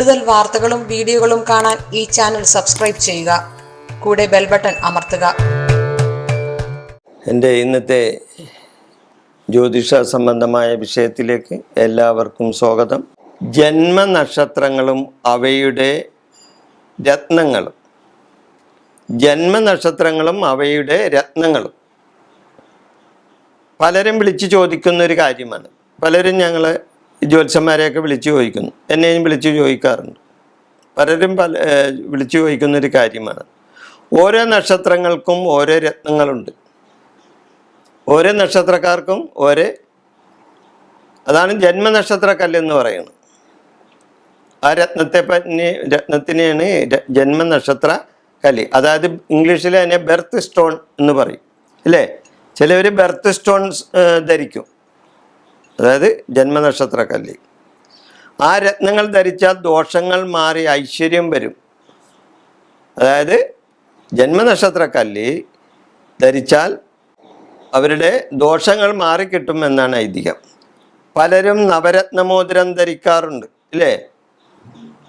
കൂടുതൽ വാർത്തകളും വീഡിയോകളും കാണാൻ ഈ ചാനൽ സബ്സ്ക്രൈബ് ചെയ്യുക. കൂടെ ബെൽ ബട്ടൺ അമർത്തുക. എന്റെ ഇന്നത്തെ ജ്യോതിഷ സംബന്ധമായ വിഷയത്തിലേക്ക് എല്ലാവർക്കും സ്വാഗതം. ജന്മനക്ഷത്രങ്ങളും അവയുടെ രത്നങ്ങളും. ജന്മനക്ഷത്രങ്ങളും അവയുടെ രത്നങ്ങളും. പലരും വിളിച്ചു ചോദിക്കുന്ന ഒരു കാര്യമാണ്. പലരും ഞങ്ങൾ ജ്യോത്സ്യന്മാരെയൊക്കെ വിളിച്ചു ചോദിക്കുന്നു. എന്നെയും വിളിച്ച് ചോദിക്കാറുണ്ട്. പലരും പല വിളിച്ചു ചോദിക്കുന്നൊരു കാര്യമാണ്. ഓരോ നക്ഷത്രങ്ങൾക്കും ഓരോ രത്നങ്ങളുണ്ട്. ഓരോ നക്ഷത്രക്കാർക്കും ഓരോ അതാണ് ജന്മനക്ഷത്ര കല്ലെന്ന് പറയുന്നത്. ആ രത്നത്തെ പറ്റി രത്നത്തിനെയാണ് ജന്മനക്ഷത്ര കല്ല് അതായത് ഇംഗ്ലീഷിൽ അതിനെ ബെർത്ത് സ്റ്റോൺ എന്ന് പറയും. അല്ലേ? ചിലവർ ബെർത്ത് സ്റ്റോൺസ് ധരിക്കും. അതായത് ജന്മനക്ഷത്ര കല്ല് ആ രത്നങ്ങൾ ധരിച്ചാൽ ദോഷങ്ങൾ മാറി ഐശ്വര്യം വരും. അതായത് ജന്മനക്ഷത്ര കല്ല് ധരിച്ചാൽ അവരുടെ ദോഷങ്ങൾ മാറിക്കിട്ടും എന്നാണ് ഐതിഹ്യം. പലരും നവരത്നമോതിരം ധരിക്കാറുണ്ട് ഇല്ലേ?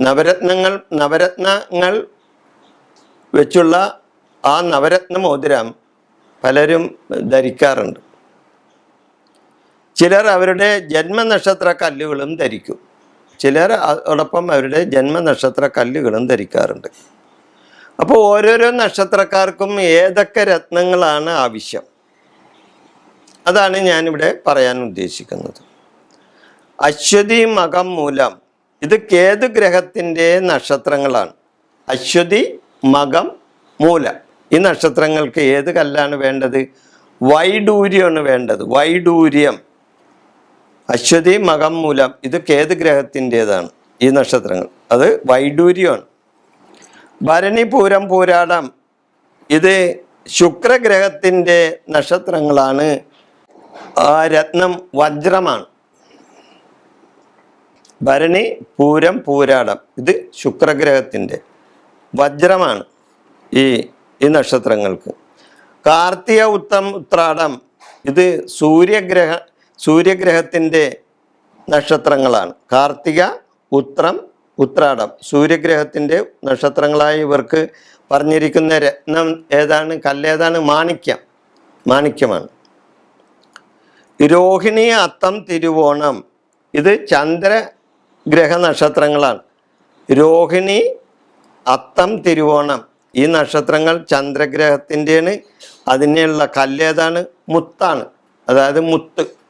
നവരത്നങ്ങൾ നവരത്നങ്ങൾ വെച്ചുള്ള ആ നവരത്ന മോതിരം പലരും ധരിക്കാറുണ്ട്. ചിലർ അവരുടെ ജന്മനക്ഷത്ര കല്ലുകളും ധരിക്കും. ചിലർ അതോടൊപ്പം അവരുടെ ജന്മനക്ഷത്ര കല്ലുകളും ധരിക്കാറുണ്ട്. അപ്പോൾ ഓരോരോ നക്ഷത്രക്കാർക്കും ഏതൊക്കെ രത്നങ്ങളാണ് ആവശ്യം? അതാണ് ഞാനിവിടെ പറയാൻ ഉദ്ദേശിക്കുന്നത്. അശ്വതി മകം മൂലം ഇത് കേതു ഗ്രഹത്തിന്റെ നക്ഷത്രങ്ങളാണ്. അശ്വതി മകം മൂലം ഈ നക്ഷത്രങ്ങൾക്ക് ഏത് കല്ലാണ് വേണ്ടത്? വൈഡൂര്യമാണ് വേണ്ടത്. വൈഡൂര്യം. അശ്വതി മകം മൂലം ഇത് കേതു ഗ്രഹത്തിന്റെതാണ് ഈ നക്ഷത്രങ്ങൾ. അത് വൈഡൂര്യമാണ് ഭരണി പൂരം പൂരാടം ഇത് ശുക്രഗ്രഹത്തിന്റെ നക്ഷത്രങ്ങളാണ്. ആ രത്നം വജ്രമാണ്. ഭരണി പൂരം പൂരാടം ഇത് ശുക്രഗ്രഹത്തിന്റെ വജ്രമാണ് ഈ ഈ നക്ഷത്രങ്ങൾക്ക്. കാർത്തിക ഉത്തം ഉത്രാടം ഇത് സൂര്യഗ്രഹ സൂര്യഗ്രഹത്തിന്റെ നക്ഷത്രങ്ങളാണ്. കാർത്തിക ഉത്രം ഉത്രാടം. സൂര്യഗ്രഹത്തിന്റെ നക്ഷത്രങ്ങളായ ഇവർക്ക് പറഞ്ഞിരിക്കുന്ന രത്നം ഏതാണ്? കല്ലേതാണ് മാണിക്യം. മാണിക്യമാണ്. രോഹിണി അത്തം തിരുവോണം. ഇത് ചന്ദ്രഗ്രഹ നക്ഷത്രങ്ങളാണ്. രോഹിണി അത്തം തിരുവോണം. ഈ നക്ഷത്രങ്ങൾ ചന്ദ്രഗ്രഹത്തിന്റെയാണ്. അതിനുള്ള കല്ലേതാണ് മുത്താണ്. അതായത് മുത്ത്.